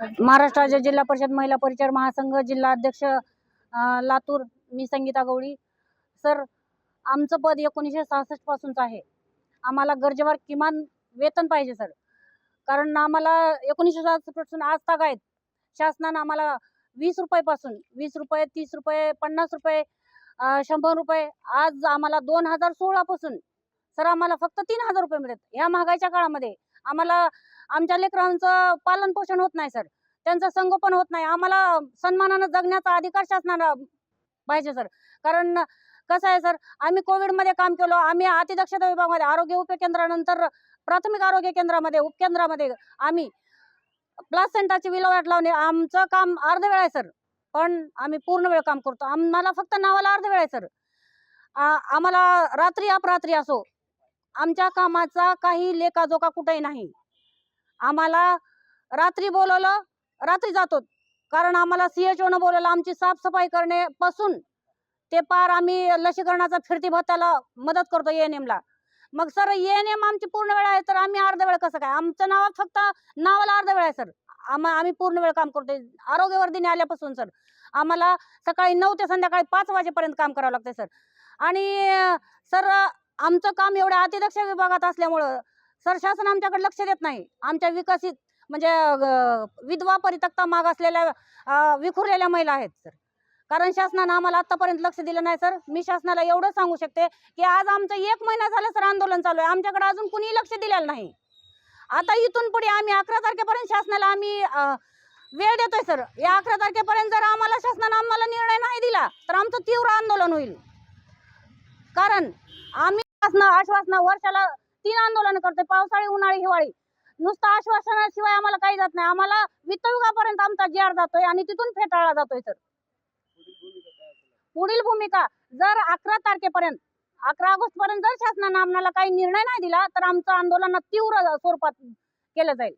महाराष्ट्र राज्य जिल्हा परिषद महिला परिचार महासंघ जिल्हा अध्यक्ष लातूर मी संगीता गवळी. सर आमचं पद एकोणीसशे सहासष्ट पासूनच आहे. आम्हाला गरजेवर किमान वेतन पाहिजे सर. कारण आम्हाला एकोणीसशे सहासष्टपासून आज तक आहेत. शासनानं आम्हाला वीस रुपयापासून वीस रुपये तीस रुपये पन्नास रुपये शंभर रुपये आज आम्हाला दोन हजार सोळापासून सर आम्हाला फक्त तीन हजार रुपये मिळत. ह्या महागाईच्या काळामध्ये आम्हाला आमच्या लेकरांचं पालन पोषण होत नाही सर. त्यांचं संगोपन होत नाही. आम्हाला सन्मानानं जगण्याचा अधिकार शासनानं पाहिजे सर. कारण कसं आहे सर आम्ही कोविडमध्ये काम केलो. आम्ही अतिदक्षता विभागामध्ये आरोग्य उपकेंद्रानंतर प्राथमिक आरोग्य केंद्रामध्ये उपकेंद्रामध्ये आम्ही प्लासेंटाची विल्हेवाट लावणे आमचं काम अर्ध वेळ आहे सर. पण आम्ही पूर्ण वेळ काम करतो. आम्हाला फक्त नावाला अर्ध वेळ आहे सर. आम्हाला रात्री अपरात्री असो आमच्या कामाचा काही लेखाजोखा कुठेही नाही. आम्हाला रात्री बोलवलं रात्री जातो. कारण आम्हाला सी एच ओनं बोलवलं आमची साफसफाई करण्यापासून ते पार आम्ही लसीकरणाचा फिरती भत्त्याला मदत करतो एन एमला. मग सर एन एम आमची पूर्ण वेळ आहे तर आम्ही अर्ध वेळ कसं काय? आमचं नाव फक्त नावाला अर्ध वेळ आहे सर. आम्हा आम्ही पूर्ण वेळ काम करतोय. आरोग्यवर्धिनी आल्यापासून सर. आम्हाला सकाळी नऊ ते संध्याकाळी पाच वाजेपर्यंत काम करावं लागतंय सर. आणि सर आमचं काम एवढ्या अतिदक्ष विभागात असल्यामुळं सर शासन आमच्याकडे लक्ष देत नाही. आमच्या विकसित म्हणजे विधवा परितक्ता माग असलेल्या विखुरलेल्या महिला आहेत सर. कारण शासनानं आम्हाला आतापर्यंत लक्ष दिलं नाही सर. मी शासनाला एवढं सांगू शकते की आज आमचं एक महिना झालं सर आंदोलन चालू आहे. आमच्याकडे अजून कुणी लक्ष दिलेलं नाही. आता इथून पुढे आम्ही अकरा तारखेपर्यंत शासनाला आम्ही वेळ देतोय सर. या अकरा तारखेपर्यंत जर आम्हाला शासनानं आम्हाला निर्णय नाही दिला तर आमचं तीव्र आंदोलन होईल. कारण आम्ही शासन आश्वासन वर्षाला तीन आंदोलन करतोय. पावसाळी उन्हाळी हिवाळी. नुसतं आश्वासनाशिवाय आम्हाला काही जात नाही. आम्हाला वित्तयुगापर्यंत आमचा जी जातोय आणि तिथून फेटाळला जातोय तर पुढील भूमिका जर अकरा तारखेपर्यंत अकरा ऑगस्ट पर्यंत जर शासनानं आम्हाला काही निर्णय नाही दिला तर आमचं आंदोलन तीव्र स्वरूपात केलं जाईल.